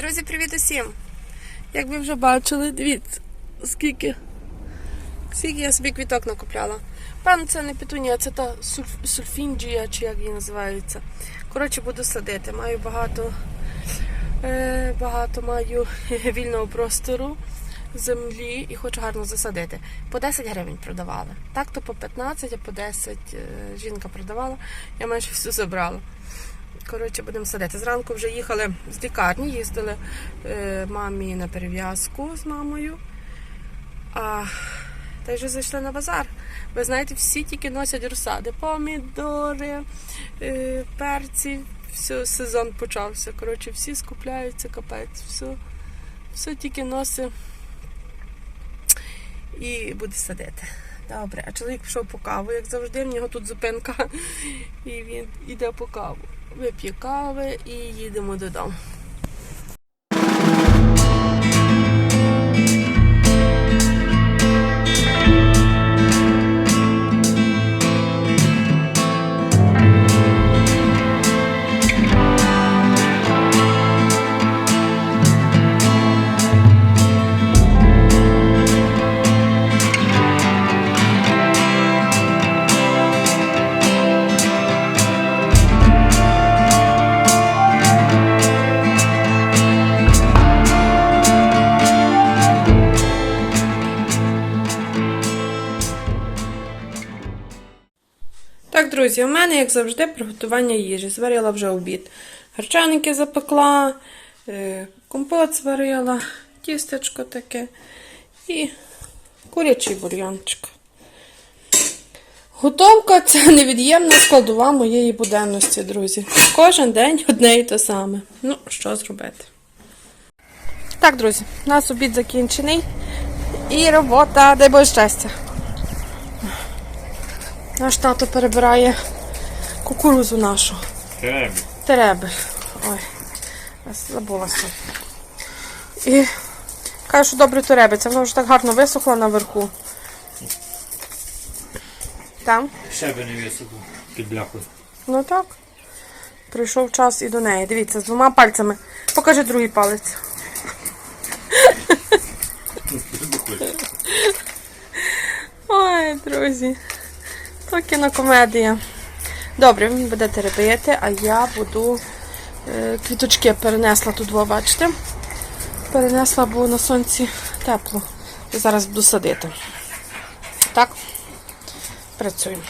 Друзі, привіт усім! Як ви вже бачили, дивіться, скільки, скільки я собі квіток накупляла. Певно, це не петунія, це та сульфінджія, чи як її називається. Коротше, буду садити. Маю багато, е, багато маю вільного простору землі і хочу гарно засадити. По 10 гривень продавали. Так то по 15, а по 10 е, жінка продавала. Я майже все забрала. Коротше, будемо садити. Зранку вже їхали з лікарні, їздили е, мамі на перев'язку з мамою. А та вже зайшли на базар. Ви знаєте, всі тільки носять розсади. Помідори, е, перці. Все, сезон почався. Коротше, всі скупляються, капець, все, все тільки носить і буде садити. Добре, а чоловік пішов по каву, як завжди, в нього тут зупинка, і він йде по каву. Вип'є кави і їдемо додому. Друзі, у мене, як завжди, приготування їжі. Зварила вже обід. Гарчаники запекла, е, компот зварила, тістечко таке і курячий бульйончик. Готовка це невід'ємна складова моєї буденності, друзі. Кожен день одне і те саме. Ну, що зробити? Так, друзі, у нас обід закінчений. І робота, дай Боже щастя. Наш тато перебирає кукурузу нашу. Треба. Теребель. Ой, забулася. І каже, що добре теребиться, воно вже так гарно висохло наверху. Там? Ще би не високо під бляхою. Ну так. Прийшов час і до неї. Дивіться, з двома пальцями. Покажи другий палець. Ой, друзі. То кінокомедія. Добре, він буде теребити, а я буду е, квіточки перенесла тут, во, бачите? Перенесла, бо на сонці тепло. Зараз буду садити. Так, працюємо.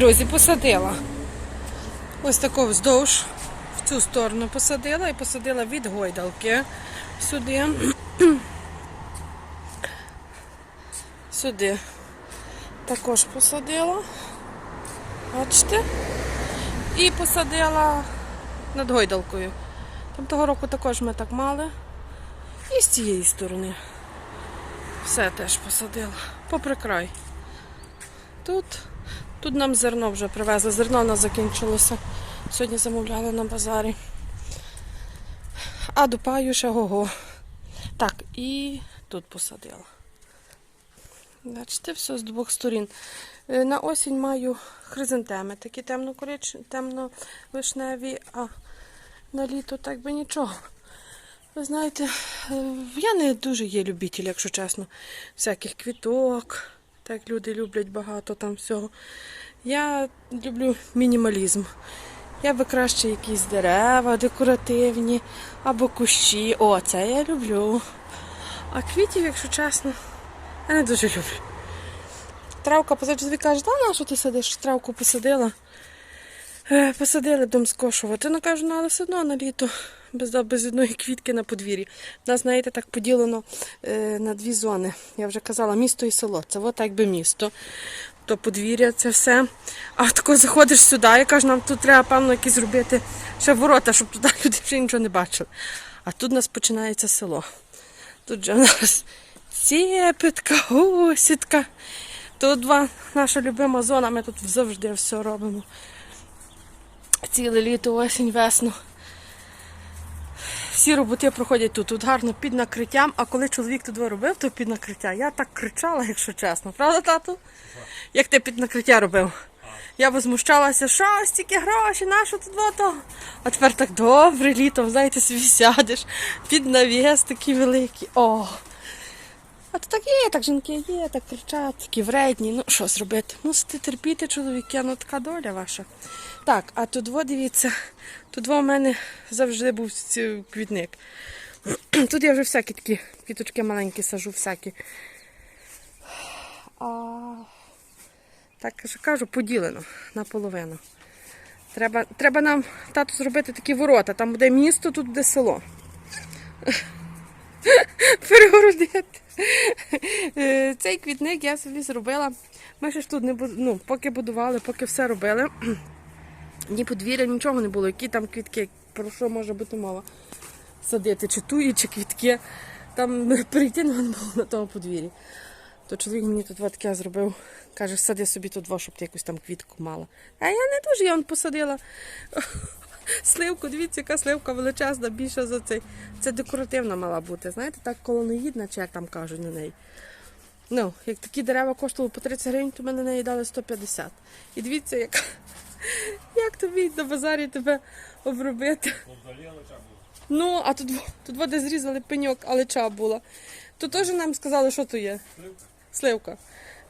Друзі, посадила. Ось таку вздовж в цю сторону посадила і посадила від гойдалки сюди. Сюди також посадила. Бачите? І посадила над гойдалкою. Там того року також ми так мали. І з цієї сторони. Все теж посадила. Попри край. Тут, тут нам зерно вже привезли. Зерно у нас закінчилося. Сьогодні замовляли на базарі. А дупаю ще го-го. Так, і тут посадила. Бачите, все з двох сторін. Е, На осінь маю хризантеми, такі темно-вишневі, а на літо так би нічого. Ви знаєте, е, я не дуже є любитель, якщо чесно, всяких квіток. Так люди люблять багато там всього. Я люблю мінімалізм. Я би краще якісь дерева декоративні або кущі. О, це я люблю. А квітів, якщо чесно, я не дуже люблю. Травка позаду чоловік каже, та на що ти сидиш? Травку посадила. Е, Посадили дом скошувати. Ну кажу, ну але все одно на літо без, без одної квітки на подвір'ї. У нас, знаєте, так поділено е, на дві зони. Я вже казала, місто і село. Це от якби місто. То подвір'я, це все. А тако заходиш сюди і кажеш, нам тут треба, певно, якісь зробити ще ворота, щоб туди люди вже нічого не бачили. А тут у нас починається село. Тут же у нас сєпитка, гусітка. Тут два наша любима зона, ми тут завжди все робимо. Ціле літо, осінь, весну. Всі роботи проходять тут. Тут гарно під накриттям. А коли чоловік тут робив, то під накриття. Я так кричала, якщо чесно. Правда, тату? Як ти під накриття робив? Я возмущалася, що стільки гроші, на що тут вото? А тепер так добре літом, знаєте, собі сядеш під навіс такий великий. О! А то так є, так жінки є, так кричать, такі вредні. Ну що зробити? Мусите терпіти, чоловіки, ну така доля ваша. Так, а тут во, дивіться, тут во у мене завжди був квітник. Тут я вже всякі такі квіточки маленькі сажу, всякі. А, так що кажу, поділено наполовину. Треба, треба нам тату зробити такі ворота. Там буде місто, тут буде село. Перегородити. Е, Цей квітник я собі зробила. Ми ще ж тут не ну, поки будували, поки все робили. Ні подвір'я, нічого не було. Які там квітки, про що може бути мова? Садити, чи туї, чи квітки. Там перейти не було на тому подвір'ї. То чоловік мені тут от таке зробив. Каже, сади собі тут два, щоб ти якусь там квітку мала. А я не дуже, я вон посадила сливку. Дивіться, яка сливка величезна, більша за цей. Це декоративна мала бути. Знаєте, так колоноїдна, чи як там кажуть на неї. Ну, як такі дерева коштували по 30 гривень, то ми на неї дали 150. І дивіться, як, як тобі на базарі тебе обробити. Ну, а тут, тут води зрізали пеньок, алеча була. То теж нам сказали, що то є. Сливка.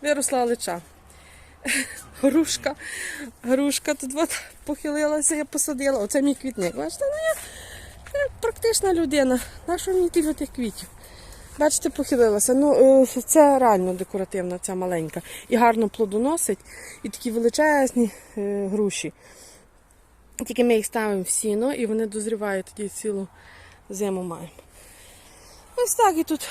Виросла алеча. Грушка. Грушка тут от похилилася, я посадила. Оце мій квітник. Бачите, ну я, я практична людина. Нащо мені тільки тих квітів? Бачите, похилилася. Ну, е, це реально декоративна, ця маленька. І гарно плодоносить. І такі величезні е, груші. Тільки ми їх ставимо в сіно і вони дозрівають тоді цілу зиму маємо. Ось так і тут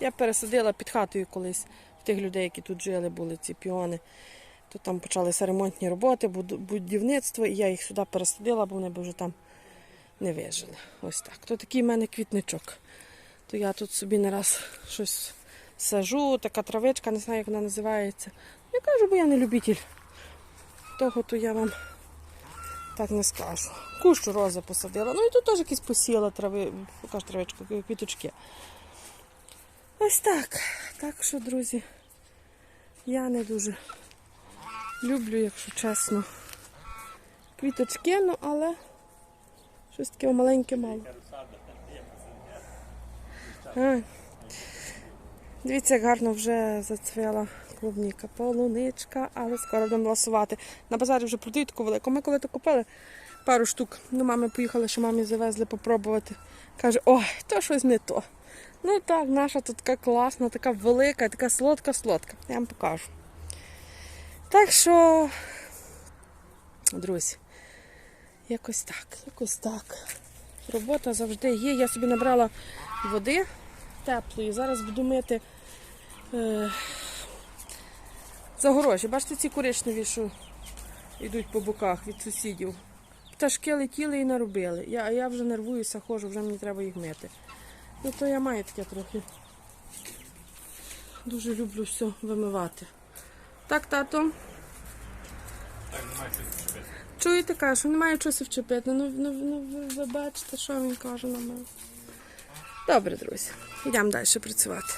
я пересадила під хатою колись тих людей, які тут жили, були ці піони. То там почалися ремонтні роботи, будівництво, і я їх сюди пересадила, бо вони б вже там не вижили. Ось так. То такий в мене квітничок. То я тут собі не раз щось сажу, така травичка, не знаю, як вона називається. Я кажу, бо я не любитель. Того то я вам так не скажу. Кущу рози посадила. Ну і тут теж якісь посіяла трави, покаж травичку, квіточки. Ось так. Так що, друзі, я не дуже люблю, якщо чесно, квіточки, ну але щось таке маленьке мало. Дивіться, як гарно вже зацвіла клубніка, полуничка, але скоро будемо голосувати. На базарі вже продають таку велику. Ми коли то купили пару штук. До мами поїхали, що мамі завезли попробувати. Каже, ой, то щось не то. Ну так, наша тут така класна, така велика, така солодка-солодка. Я вам покажу. Так що, друзі, якось так, якось так. Робота завжди є. Я собі набрала води теплої. Зараз буду мити е, загорожі. Бачите, ці коричневі, що йдуть по боках від сусідів. Пташки летіли і наробили. Я, а я вже нервуюся, ходжу, вже мені треба їх мити. Ну то я маю трохи. Дуже люблю все вимивати. Так, тато. Чуєте, каже, немає чого вчепити. Ну, ну, ну ви бачите, що він каже на мене. Добре, друзі, йдемо далі працювати.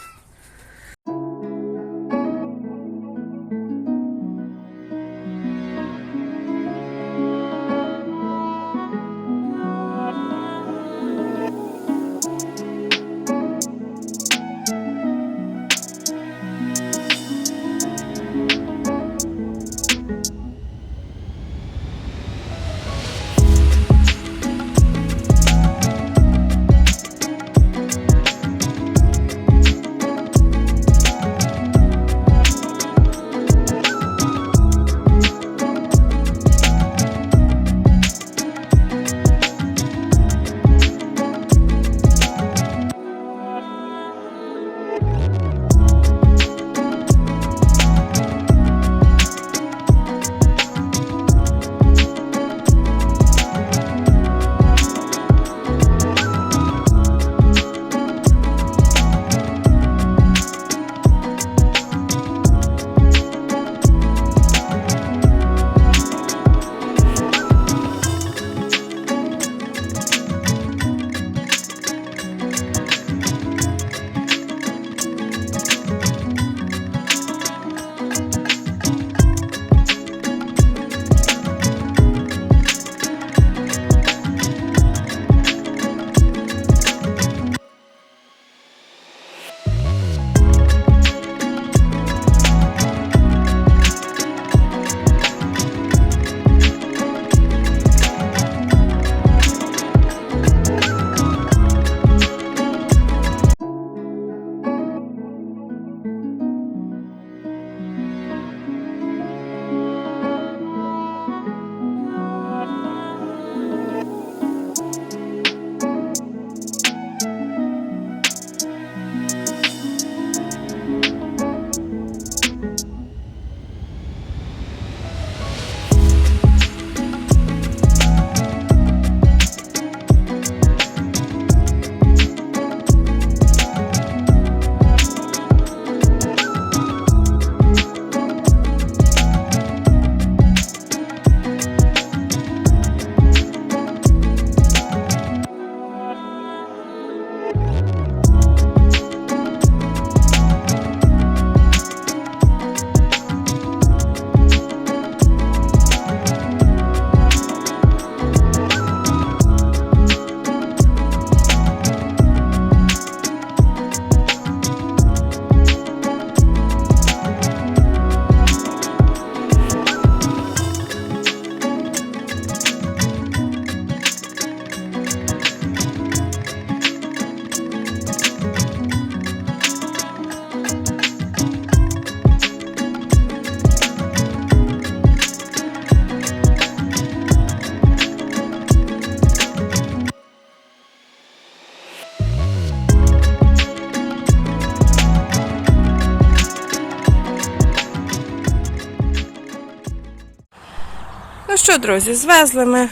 Що, друзі, звезли ми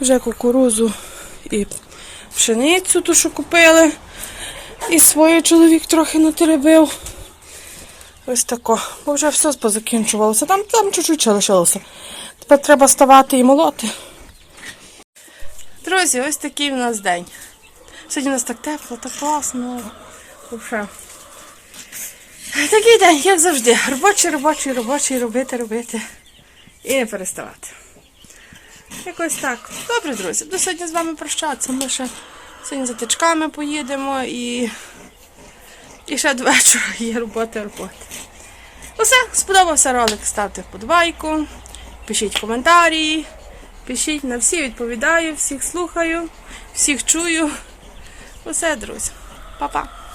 вже кукурузу і пшеницю, ту, що купили. І своє чоловік трохи натеребив. Ось тако. Бо вже все позакінчувалося. Там, там чуть-чуть лишилося. Тепер треба ставати і молоти. Друзі, ось такий у нас день. Сьогодні у нас так тепло, так класно. Вообще. Такий день, як завжди. Робочий, робочий, робочий, робити, робити. І не переставати. Якось так. Добре, друзі, до сьогодні з вами прощатися. Ми ще сьогодні за тичками поїдемо і, і ще до вечора є робота. Усе, сподобався ролик, ставте вподобайку, пишіть коментарі, пишіть на всі відповідаю, всіх слухаю, всіх чую. Усе, друзі. Па-па.